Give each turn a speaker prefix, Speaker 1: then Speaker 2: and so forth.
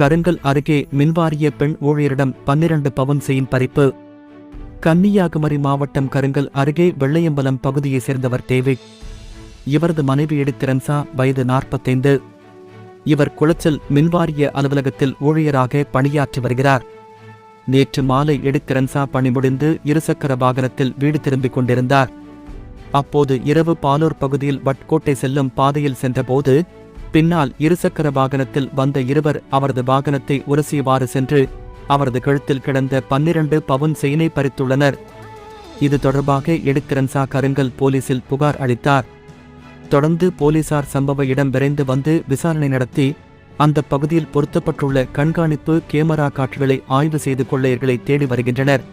Speaker 1: கருங்கல் அருகே மின்வாரிய பெண் ஊழியரிடம் பன்னிரண்டு பவுன் செயின் பறிப்பு. கன்னியாகுமரி மாவட்டம் கருங்கல் அருகே வெள்ளையம்பலம் பகுதியைச் சேர்ந்தவர் டேவிட் இவரது மனைவி எடுத்திரன்சா வயது நாற்பத்தைந்து. இவர் குளச்சல் மின்வாரிய அலுவலகத்தில் ஊழியராக பணியாற்றி வருகிறார். நேற்று மாலை எடுத்திரன்சா பணி முடிந்து இருசக்கர வாகனத்தில் வீடு திரும்பிக் கொண்டிருந்தார். அப்போது இரவு பாலூர் பகுதியில் வட்கோட்டை செல்லும் பாதையில் சென்றபோது பின்னால் இருசக்கர வாகனத்தில் வந்த இருவர் அவரது வாகனத்தை உரசியவாறு சென்று அவரது கழுத்தில் கிடந்த பன்னிரண்டு பவுன் செயினை பறித்துள்ளனர். இது தொடர்பாக எடுத்திரன்சா கருங்கல் போலீசில் புகார் அளித்தார். தொடர்ந்து போலீசார் சம்பவ இடம் விரைந்து வந்து விசாரணை நடத்தி அந்த பகுதியில் பொருத்தப்பட்டுள்ள கண்காணிப்பு கேமரா காட்சிகளை ஆய்வு செய்து கொள்ளையர்களை தேடி வருகின்றனர்.